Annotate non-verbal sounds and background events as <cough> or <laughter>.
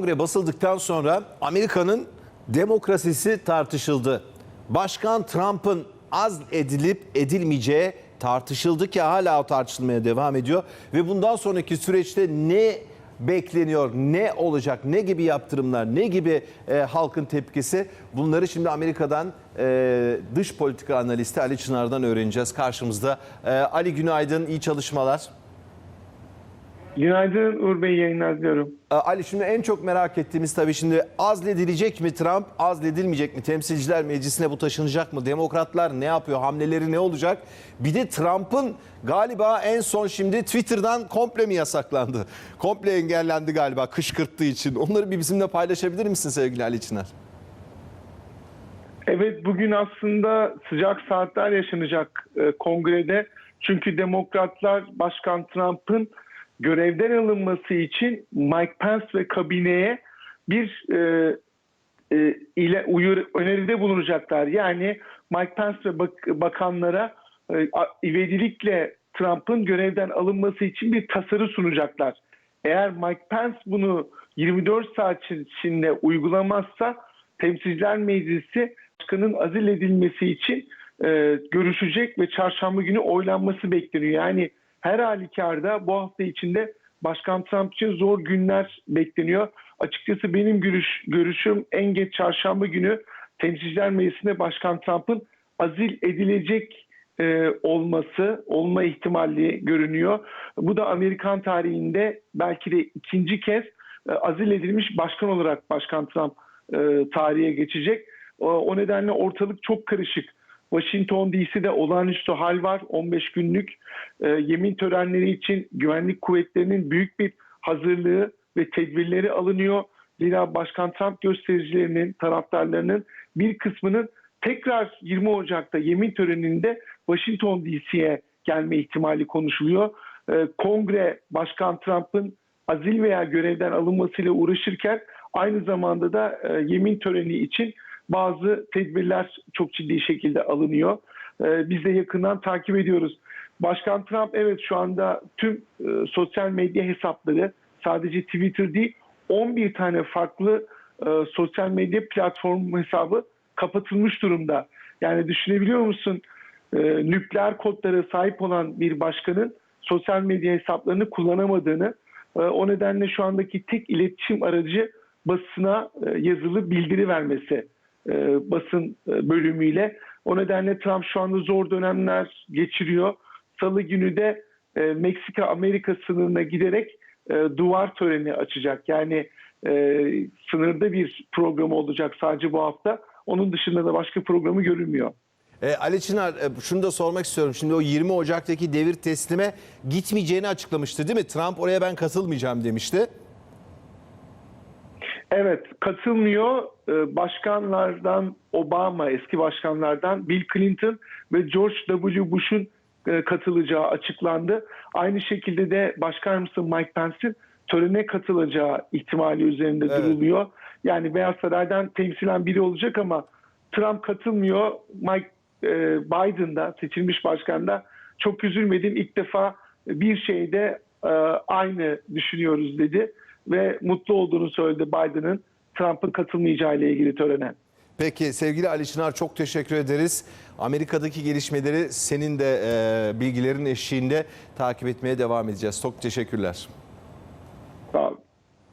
kongre basıldıktan sonra Amerika'nın demokrasisi tartışıldı. Başkan Trump'ın az edilip edilmeyeceği tartışıldı ki hala tartışılmaya devam ediyor. Ve bundan sonraki süreçte ne bekleniyor, ne olacak, ne gibi yaptırımlar, ne gibi e, halkın tepkisi bunları şimdi Amerika'dan e, dış politika analisti Ali Çınar'dan öğreneceğiz karşımızda. E, Ali günaydın, iyi çalışmalar. Günaydın Uğur Bey yayınlar diliyorum. Ee, Ali şimdi en çok merak ettiğimiz tabii şimdi azledilecek mi Trump, azledilmeyecek mi? Temsilciler Meclisi'ne bu taşınacak mı? Demokratlar ne yapıyor? Hamleleri ne olacak? Bir de Trump'ın galiba en son şimdi Twitter'dan komple mi yasaklandı? <laughs> Komple engellendi galiba kışkırttığı için. Onları bir bizimle paylaşabilir misin sevgili Ali Çınar? Evet bugün aslında sıcak saatler yaşanacak e, kongrede. Çünkü demokratlar Başkan Trump'ın görevden alınması için Mike Pence ve kabineye bir e, e, ile uyur, öneride bulunacaklar. Yani Mike Pence ve bak- bakanlara e, ivedilikle Trump'ın görevden alınması için bir tasarı sunacaklar. Eğer Mike Pence bunu 24 saat içinde uygulamazsa Temsilciler Meclisi başkanın azil edilmesi için e, görüşecek ve çarşamba günü oylanması bekleniyor. Yani her halükarda bu hafta içinde Başkan Trump için zor günler bekleniyor. Açıkçası benim görüş, görüşüm en geç çarşamba günü Temsilciler Meclisi'nde Başkan Trump'ın azil edilecek e, olması, olma ihtimali görünüyor. Bu da Amerikan tarihinde belki de ikinci kez e, azil edilmiş başkan olarak Başkan Trump e, tarihe geçecek. O, o nedenle ortalık çok karışık. Washington DC'de olağanüstü hal var 15 günlük. E, yemin törenleri için güvenlik kuvvetlerinin büyük bir hazırlığı ve tedbirleri alınıyor. Zira Başkan Trump göstericilerinin, taraftarlarının bir kısmının tekrar 20 Ocak'ta yemin töreninde Washington DC'ye gelme ihtimali konuşuluyor. E, Kongre Başkan Trump'ın azil veya görevden alınmasıyla uğraşırken aynı zamanda da e, yemin töreni için bazı tedbirler çok ciddi şekilde alınıyor. E, biz de yakından takip ediyoruz. Başkan Trump evet şu anda tüm e, sosyal medya hesapları sadece Twitter değil 11 tane farklı e, sosyal medya platform hesabı kapatılmış durumda. Yani düşünebiliyor musun? E, nükleer kodlara sahip olan bir başkanın sosyal medya hesaplarını kullanamadığını, e, o nedenle şu andaki tek iletişim aracı basına e, yazılı bildiri vermesi e, basın e, bölümüyle. O nedenle Trump şu anda zor dönemler geçiriyor. Salı günü de e, Meksika-Amerika sınırına giderek e, duvar töreni açacak. Yani e, sınırda bir program olacak sadece bu hafta. Onun dışında da başka programı görünmüyor. E, Ali Çınar e, şunu da sormak istiyorum. Şimdi o 20 Ocak'taki devir teslime gitmeyeceğini açıklamıştı değil mi? Trump oraya ben katılmayacağım demişti. Evet, katılmıyor. Ee, Başkanlardan Obama, eski başkanlardan Bill Clinton ve George W. Bush'un e, katılacağı açıklandı. Aynı şekilde de Başkan Yardımcısı Mike Pence'in törene katılacağı ihtimali üzerinde Evet. duruluyor. Yani Beyaz Saray'dan temsilen biri olacak ama Trump katılmıyor. Mike e, Biden da seçilmiş başkan da çok üzülmedim. İlk defa bir şeyde e, aynı düşünüyoruz dedi ve mutlu olduğunu söyledi Biden'ın Trump'ın katılmayacağı ile ilgili törene. Peki sevgili Ali Çınar çok teşekkür ederiz. Amerika'daki gelişmeleri senin de e, bilgilerin eşliğinde takip etmeye devam edeceğiz. Çok teşekkürler.